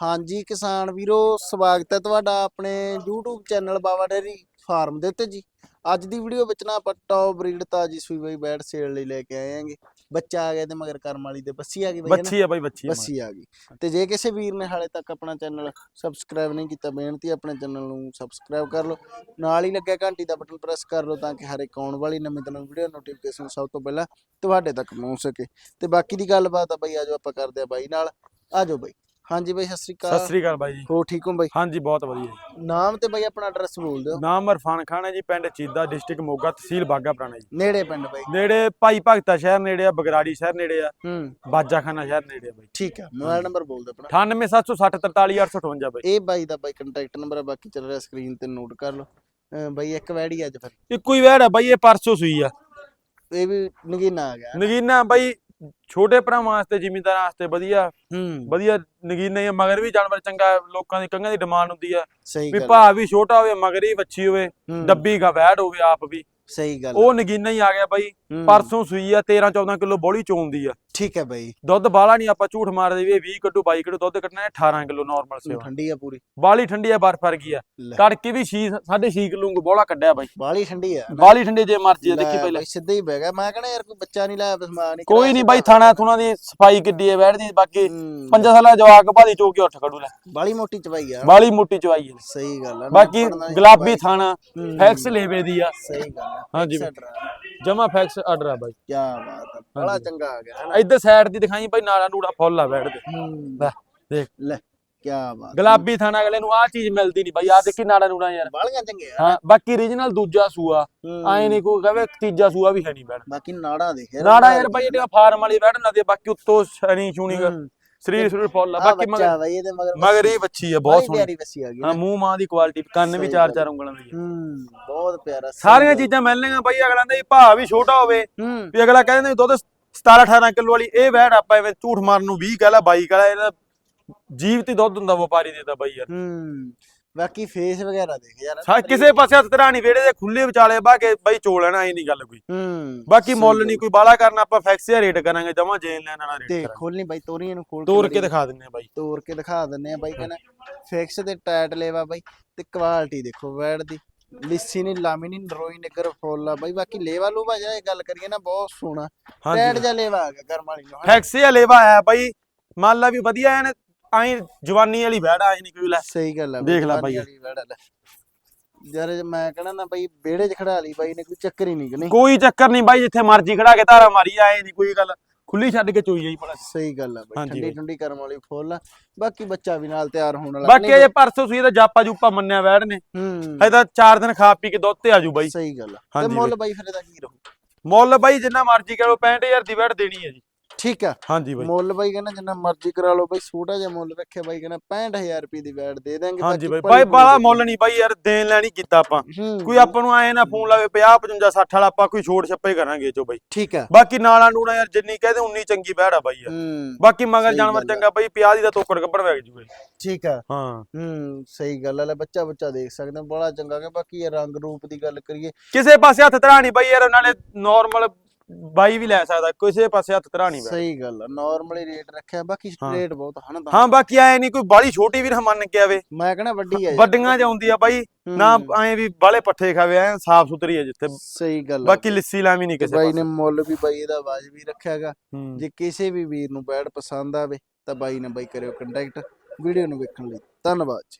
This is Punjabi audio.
ਹਾਂਜੀ ਕਿਸਾਨ ਵੀਰੋ ਸਵਾਗਤ ਹੈ ਤੁਹਾਡਾ ਆਪਣੇ YouTube channel Baba dairy farm ਦੇ ਉੱਤੇ ਜੀ। ਅੱਜ ਦੀ ਵੀਡੀਓ ਵਿੱਚ ਨਾ ਆਪਾਂ ਟੌਪ ਬਰੀਡ ਤਾਜੀ ਸੂਈ ਬਈ ਬੈਡ ਸੇਲ ਲਈ ਲੈ ਕੇ ਆਏ ਆਂਗੇ ਬੱਚਾ ਆ ਗਿਆ ਤੇ ਮਗਰ ਕਰਮ ਵਾਲੀ ਤੇ ਬੱਸੀ ਆ ਗਈ ਬਈ? ਬੱਚੀ ਆ ਬਾਈ ਬੱਚੀ ਆ ਬੱਸੀ ਆ ਗਈ। ਤੇ ਜੇ ਕਿਸੇ ਵੀਰ ਨੇ ਹਾਲੇ ਤੱਕ ਆਪਣਾ ਚੈਨਲ ਸਬਸਕ੍ਰਾਈਬ ਨਹੀਂ ਕੀਤਾ ਬੇਨਤੀ ਆਪਣੇ ਚੈਨਲ ਨੂੰ ਸਬਸਕ੍ਰਾਈਬ ਕਰ ਲਓ। ਨਾਲ ਹੀ ਲੱਗਿਆ ਘੰਟੀ ਦਾ ਬਟਨ ਪ੍ਰੈਸ ਕਰ ਲਓ ਤਾਂ ਕਿ ਹਰ ਇੱਕ ਆਉਣ ਵਾਲੀ ਨਵੀਂ ਤੋਂ ਵੀਡੀਓ ਨੋਟੀਫਿਕੇਸ਼ਨ ਸਭ ਤੋਂ ਪਹਿਲਾਂ ਤੁਹਾਡੇ ਤੱਕ ਪਹੁੰਚ ਸਕੇ। ਤੇ ਬਾਕੀ ਦੀ ਗੱਲਬਾਤ ਆ ਬਈ ਆਜੋ ਆਪਾਂ ਕਰਦੇ ਆ ਬਾਈ ਨਾਲ। ਆਜੋ ਬਈ। ਹਾਂਜੀ ਬਈ ਸਤਿ ਸ੍ਰੀ ਸਤਿ ਅਕਾਲ ਸ੍ਰੀ ਅਕਾਲ ਬਾਈ ਜੀ। ਹੋ ਠੀਕ ਹੋ ਬਈ? ਹਾਂਜੀ ਬਹੁਤ ਵਧੀਆ ਜੀ। ਨਾਮ ਤੇ ਬਈ ਆਪਣਾ ਐਡਰੈਸ ਬੋਲ ਦਿਓ। ਨਾਮ ਅਰਫਾਨ ਖਾਨ ਹੈ ਜੀ ਪਿੰਡ ਚੀਦਾ ਡਿਸਟ੍ਰਿਕਟ ਮੋਗਾ ਤਹਿਸੀਲ ਬਾਗਾ ਪੁਰਾਣਾ ਜੀ। ਨੇੜੇ ਪਿੰਡ ਬਈ। ਨੇੜੇ ਭਾਈ ਭਗਤਾ ਸ਼ਹਿਰ ਨੇੜੇ ਆ ਬਗਰਾੜੀ ਸ਼ਹਿਰ ਨੇੜੇ ਆ ਹੂੰ। ਬਾਜਾਖਾਨਾ ਸ਼ਹਿਰ ਨੇੜੇ ਆ ਬਾਈ। ਠੀਕ ਆ ਮੋਬਾਈਲ ਨੰਬਰ ਬੋਲ ਦਿਓ ਆਪਣਾ। 98760 ਬਾਈ। ਇਹ ਬਾਈ ਦਾ ਬਾਈ ਕੰਟੈਕਟ ਨੰਬਰ ਆ ਬਾਕੀ ਚੱਲ ਰਿਹਾ ਸਕਰੀਨ ਤੇ ਨੋਟ ਕਰ ਲਓ। ਬਈ ਇੱਕ ਵੈੜੀ ਅੱਜ ਫਿਰ। ਇੱਕੋ ਹੀ ਵਹਿੜ ਆ ਬਾਈ ਇਹ ਪਰਸੋਂ ਸੂਈ ਆ। ਇਹ ਵੀ ਨਗੀਨਾ ਆ ਗਿਆ। ਨਗੀਨਾ ਬਾਈ ਛੋਟੇ ਭਰਾਵਾਂ ਵਾਸਤੇ ਜ਼ਿਮੀਂਦਾਰਾਂ ਵਾਸਤੇ ਵਧੀਆ ਹੂੰ। ਵਧੀਆ ਨਗੀਨਾ ਹੀ ਆ, ਮਗਰ ਵੀ ਜਾਨਵਰ ਚੰਗਾ ਲੋਕਾਂ ਦੀ ਕੰਗਾਂ ਦੀ ਡਿਮਾਂਡ ਹੁੰਦੀ ਆ। ਸਹੀ ਵੀ ਗੱਲ। ਭਾਅ ਵੀ ਛੋਟਾ ਹੋਵੇ ਮਗਰ ਹੀ ਵੱਛੀ ਹੋਵੇ ਹੂੰ, ਡੱਬੀ ਵਹਿੜ ਹੋਵੇ ਆਪ ਵੀ। ਸਹੀ ਗੱਲ। ਉਹ ਨਗੀਨਾ ਹੀ ਆ ਗਿਆ ਬਾਈ। ਪਰਸੋਂ ਸੂਈ ਆ 13 14 ਕਿਲੋ ਬੋਲੀ ਚੋਂਦੀ ਆ। ਠੀਕ ਹੈ ਬਾਈ। ਦੁੱਧ ਬਾਲਾ ਨਹੀਂ ਆਪਾਂ ਝੂਠ ਮਾਰਦੇ ਵੀ ਇਹ 20 ਕੱਢੂ 22 ਕੱਢੂ ਦੁੱਧ ਕੱਢਣਾ ਹੈ 18 ਕਿਲੋ ਨਾਰਮਲ ਸੇਵਾ। ਠੰਡੀ ਆ ਪੂਰੀ। ਬਾਲੀ ਠੰਡੀ ਆ ਬਰਫ ਵਰਗੀ ਆ। ਤੜਕੇ ਵੀ 6 6.5 ਕਿਲੋ ਨੂੰ ਬੋਲਾ ਕੱਢਿਆ ਬਾਈ। ਬਾਹਲੀ ਠੰਡੀ ਆ। ਬਾਲੀ ਠੰਡੀ ਜੇ ਮਰਜ਼ੀ ਆ ਦੇਖੀ ਪਹਿਲਾਂ। ਬਾਈ ਸਿੱਧਾ ਹੀ ਬਹਿ ਗਿਆ। ਮੈਂ ਕਹਣਾ ਯਾਰ ਕੋਈ ਬੱਚਾ ਨਹੀਂ ਲਾਇਆ ਬਸ ਮਾਂ ਨਹੀਂ ਕੋਈ ਨਹੀਂ ਬਾਈ ਥਾਣਾ ਥੁਣਾ ਦੀ ਸਫ਼ਾਈ ਕਿੱਡੀ ਹੈ ਬੈਠਦੀ ਬਾਕੀ ਹੂੰ, ਪੰਜਾਂ ਸਾਲਾਂ ਦਾ ਜਵਾਕ ਭਾਦੀ ਚੋ ਕੇ ਉੱਠ ਖੜੂ ਲੈ। ਬਾਹਲੀ ਮੋਟੀ ਚਵਾਈ ਆ। ਬਾਲੀ ਮੋਟੀ ਚਵਾਈ ਹੈ ਸਹੀ ਗੱਲ ਆ ਬਾਕੀ ਗੁਲਾਬੀ। ਥਾਣਾ ਫੈਕਸ ਲੇਵੇ ਦੀ ਆ। ਸਹੀ ਗੱਲ ਆ। ਹਾਂਜੀ ਜਮਾ ਫੈਕਸ ਆਰਡਰ ਆ ਬਾਈ। ਬਾਤ ਆ ਬੜਾ। ਚੰਗਾ ਆ ਗਿਆ ਹੈ ਨਾ? ਇੱਧਰ ਸਾਈਡ ਦੀ ਦਿਖਾਈ ਬਾਈ ਨਾੜਾ ਨੂੜਾ ਫੁੱਲ ਆ ਬੈਠਦੇ ਹੂੰ, ਲੈ ਦੇਖ। ਲੈ ਕੀ ਬਾਤ ਗੁਲਾਬੀ ਥਾਣਾ ਅਗਲੇ ਨੂੰ ਆ ਚੀਜ਼ ਮਿਲਦੀ ਨਹੀਂ ਬਾਈ ਆ ਦੇਖੀ ਨਾੜਾ ਨੂੜਾ ਯਾਰ। ਬਾਲੀਆਂ ਚੰਗੇ ਆ ਹਾਂ ਬਾਕੀ ਰੀਜਨਲ ਦੂਜਾ ਸੂਆ ਹੂੰ, ਆਏ ਨਹੀਂ ਕੋਈ ਕਹਵੇ ਤੀਜਾ ਸੂਆ ਵੀ ਹੈ ਨਹੀਂ ਬੈਠ। ਬਾਕੀ ਨਾੜਾ ਦੇਖ ਨਾੜਾ ਯਾਰ ਬਾਈ ਜਿਹੜਾ ਫਾਰਮ ਵਾਲੀ ਬੈਠ ਨਾ ਦੇ ਬਾਕੀ ਉੱਤੋਂ ਸ਼ਨੀ ਛੂਣੀ ਹੂੰ, ਸਰੀਰ ਸਰੀਰ ਫੁੱਲ ਆ ਬਾਕੀ ਬੱਚਾ ਮਗਰ ਬਾਈ ਇਹਦੇ ਮਗਰ ਮਗਰ ਇਹ ਬੱਚੀ ਆ ਬਹੁਤ ਸੋਹਣੀ ਪਿਆਰੀ ਬੱਸੀ ਆ ਗਈ ਹਾਂ ਨਾ। ਮੂੰਹ ਮਾਂ ਦੀ ਕੁਆਲਿਟੀ ਕੰਨ ਵੀ ਚਾਰ। ਚਾਰ ਉਂਗਲਾਂ ਦੇ ਆ। ਹੂੰ ਬਹੁਤ ਪਿਆਰਾ ਸਾਰੀਆਂ। ਚੀਜ਼ਾਂ ਮਿਲਣਗੀਆਂ ਬਾਈ ਅਗਲਾ ਦਾ ਭਾਅ ਵੀ ਛੋਟਾ ਹੋਵੇ ਹੂੰ ਵੀ ਅਗਲਾ ਕਹਿੰਦੇ ਦੁੱਧ 17 18 ਕਿਲੋ ਵਾਲੀ ਇਹ ਵੈੜ ਆਪਾਂ ਐਵੇਂ ਝੂਠ ਮਾਰਨ ਨੂੰ 20 ਕਹਿ ਲਾ 22 ਕਹਿ ਲਾ ਇਹਦਾ ਜੀਵਤੀ ਦੁੱਧ ਹੁੰਦਾ ਵਪਾਰੀ ਦੇ ਤਾਂ ਬਾਈ ਯਾਰ ਹੂੰ ਬਾਕੀ ਫੇਸ ਵਗੈਰਾ ਦੇਖ ਯਾਰ। ਸਾ ਕਿਸੇ ਪਾਸੇ ਹੱਥ ਧਰਾਣੀ ਵੇੜੇ ਦੇ ਖੁੱਲੇ ਵਿਚਾਲੇ ਬਾ ਕੇ ਬਾਈ ਚੋ ਲੈਣਾ ਇਹ ਨਹੀਂ ਗੱਲ ਕੋਈ। ਹੂੰ ਬਾਕੀ ਮੁੱਲ। ਨਹੀਂ ਕੋਈ ਬਾਲਾ ਕਰਨਾ ਆਪਾਂ ਫੈਕਸਿਆ ਰੇਟ ਕਰਾਂਗੇ ਜਮਾ ਜੇਨ ਲੈਣ ਵਾਲਾ ਰੇਟ ਤੇ ਕਰਾਂਗੇ। ਖੋਲਣੀ ਬਾਈ ਤੋਰੀਆਂ ਨੂੰ ਖੋਲ ਤੋੜ ਕੇ ਦਿਖਾ ਦਿੰਨੇ ਆ ਬਾਈ। ਤੋੜ ਕੇ ਦਿਖਾ ਦਿੰਨੇ ਆ ਬਾਈ ਕਹਿੰਦਾ ਫਿਕਸ ਤੇ ਟਾਈਟ ਲੇਵਾ ਬਾਈ ਤੇ ਕੁਆਲਿਟੀ ਦੇਖੋ ਵੈੜ ਦੀ। ਲਿੱਸੀ ਨਹੀਂ ਲਾਮੀ ਨਹੀਂ ਨਰੋਈ ਨਿਗਰ ਫੁੱਲ ਆ ਬਾਈ ਬਾਕੀ ਲੇਵਾ ਲੂਵਾ ਜਾ ਇਹ ਗੱਲ ਕਰੀਏ ਨਾ ਬਹੁਤ ਸੋਹਣਾ। ਟਾਈਟ ਜਾ ਲੇਵਾ ਆ ਗਿਆ ਕਰਮ ਵਾਲੀ ਨੂੰ? ਫੈਕਸਿਆ ਲੇਵਾ ਆਇਆ ਬਾਈ ਮੰਨ ਲਾ ਵੀ ਵਧੀਆ ਐਨ ਆਈ ਜਵਾਨੀ ਵਾਲੀ ਵੈੜ ਆਈ ਨਹੀਂ ਕੋਈ ਲੈ। ਸਹੀ ਗੱਲ ਆ ਦੇਖ ਲੈ ਜਵਾਨੀ ਬਾਈ। ਵਾਲੀ ਵੈੜ ਆ ਲੈ। ਯਾਰ ਜੇ ਮੈਂ ਕਹਣਾ ਨਾ ਬਾਈ ਵਿਹੜੇ 'ਚ ਖੜਾ ਲਈ ਬਾਈ ਨੇ ਕੋਈ ਚੱਕਰ ਹੀ ਨਹੀਂ ਕਿ ਨਹੀਂ। ਕੋਈ ਚੱਕਰ ਨਹੀਂ ਬਾਈ ਜਿੱਥੇ ਮਰਜ਼ੀ ਖੜਾ ਕੇ ਧਾਰਾ ਮਾਰੀ ਆਏ ਨਹੀਂ ਕੋਈ ਗੱਲ। ਖੁੱਲੀ ਛੱਡ ਕੇ ਚੋਈ ਜਾਈ ਭਲਾ। ਸਹੀ ਗੱਲ ਆ ਬਾਈ ਹਾਂਜੀ ਠੰਡੀ ਬਾਈ। ਠੰਡੀ ਕਰਮ ਵਾਲੀ ਫੁੱਲ ਆ। ਬਾਕੀ ਬੱਚਾ ਵੀ ਨਾਲ ਤਿਆਰ ਹੋਣ ਵਾਲਾ। ਬਾਕੀ ਇਹ ਪਰਸੋਂ ਸੂਈ ਦਾ ਜਾਪਾ ਜੂਪਾ ਮੰਨਿਆ ਵੈੜ ਨੇ। ਹੂੰ। ਹਜੇ ਤਾਂ 4 ਦਿਨ ਖਾ ਪੀ ਕੇ ਦੁੱਧ ਤੇ ਆਜੂ ਬਾਈ। ਸਹੀ ਗੱਲ ਆ। ਤੇ ਹਾਂਜੀ ਮੁੱਲ ਬਾਈ। ਫਿਰ ਇਹਦਾ ਕੀ ਰਹੂ? ਮੁੱਲ ਬਾਈ ਜਿੰਨਾ ਮਰਜ਼ੀ ਕਰੋ 65000 ਦੀ ਵੈੜ ਦੇਣੀ ਹੈ ਜੀ। ਠੀਕ ਆ? ਹਾਂਜੀ ਬਾਈ। ਮੁੱਲ ਬਾਈ ਕਹਿੰਦਾ ਜਿੰਨਾ ਮਰਜ਼ੀ ਕਰਾ ਲਓ ਬਾਈ ਛੋਟਾ ਜਿਹਾ ਮੁੱਲ ਰੱਖਿਆ ਬਾਈ ਕਹਿੰਦਾ 65000 ਰੁਪਏ ਦੀ ਵੈਟ ਦੇ ਦਾਂਗੇ ਹਾਂਜੀ ਬਾਈ। ਬਾਈ ਬਾਲਾ ਮੁੱਲ ਨਹੀਂ। ਬਾਈ ਯਾਰ ਦੇਣ ਲੈਣੀ ਕੀਤਾ ਆਪਾਂ? ਕੋਈ ਆਪਾਂ ਨੂੰ ਆਏ ਨਾ ਫੋਨ ਲਾਵੇ 50 55 60 ਵਾਲਾ ਆਪਾਂ ਕੋਈ ਛੋਟ ਛੱਪੇ ਕਰਾਂਗੇ ਚੋ ਬਾਈ। ਠੀਕ ਆ। ਬਾਕੀ ਨਾਲਾਂ ਨੂਣਾ ਯਾਰ ਜਿੰਨੀ ਕਹਦੇ ਉਨੀ ਚੰਗੀ ਵੈੜ ਆ ਬਾਈ ਯਾਰ। ਬਾਕੀ ਮਗਰ ਜਾਨਵਰ। ਚੰਗਾ ਬਾਈ 50 ਦੀ ਦਾ ਤੋਕੜ ਗੱਬੜ ਵਗ ਜੂਗੇ। ਠੀਕ ਆ। ਹਾਂ। ਹੂੰ ਸਹੀ ਗੱਲ ਆ ਲੈ ਬੱਚਾ ਬੱਚਾ ਦੇਖ ਸਕਦੇ ਬੜਾ ਚੰਗਾ ਕਿ ਬਾਕੀ ਇਹ ਰੰਗ ਰੂਪ ਦੀ ਗੱਲ ਕਰੀਏ। ਕਿਸੇ ਪਾਸੇ ਹੱਥ ਧਰਾਣੀ ਬਾਈ ਯਾਰ ਨਾਲੇ ਨਾਰਮਲ ਬਾਈ ਵੀ ਲੈ ਸਕਦਾ ਕਿਸੇ ਪਾਸੇ ਹੱਥ ਧਰਾਣੀ ਵੈੜ ਸਹੀ ਗੱਲ ਆ ਨਾਰਮਲੀ ਰੇਟ ਰੱਖਿਆ ਬਾਕੀ ਹਾਂ। ਰੇਟ ਬਹੁਤ ਹਨਾ ਤਾਂ। ਹਾਂ ਬਾਕੀ ਆਏ ਨਹੀਂ ਕੋਈ ਬਾਲੀ ਛੋਟੀ ਵੀ ਨਾ ਮੰਨ ਕੇ ਆਵੇ। ਮੈਂ ਕਹਿੰਦਾ ਵੱਡੀ ਆ ਯਾਰ। ਵੱਡੀਆਂ ਚ ਆਉਂਦੀ ਆ ਬਾਈ ਹੂੰ, ਨਾ ਐ ਵੀ ਬਾਲੇ ਪੱਠੇ ਖਾਵੇ ਐ ਸਾਫ਼ ਸੁਥਰੀ ਹੈ ਜਿੱਥੇ। ਸਹੀ ਗੱਲ ਆ। ਬਾਕੀ ਲਿੱਸੀ ਲਾਵੀ ਨਹੀਂ ਕਿਸੇ ਬਾਈ ਪਾਸੇ। ਨੇ ਮੁੱਲ ਵੀ ਬਾਈ ਇਹਦਾ ਵਾਜਬੀ ਰੱਖਿਆਗਾ ਹੂੰ। ਜੇ ਕਿਸੇ ਵੀ ਵੀਰ ਨੂੰ ਬੈਡ ਪਸੰਦ ਆਵੇ ਤਾਂ ਬਾਈ ਨਾਲ ਬਾਈ ਕਰਿਓ ਕੰਟੈਕਟ ਵੀਡੀਓ ਨੂੰ ਵੇਖਣ ਲਈ ਧੰਨਵਾਦ ਜੀ।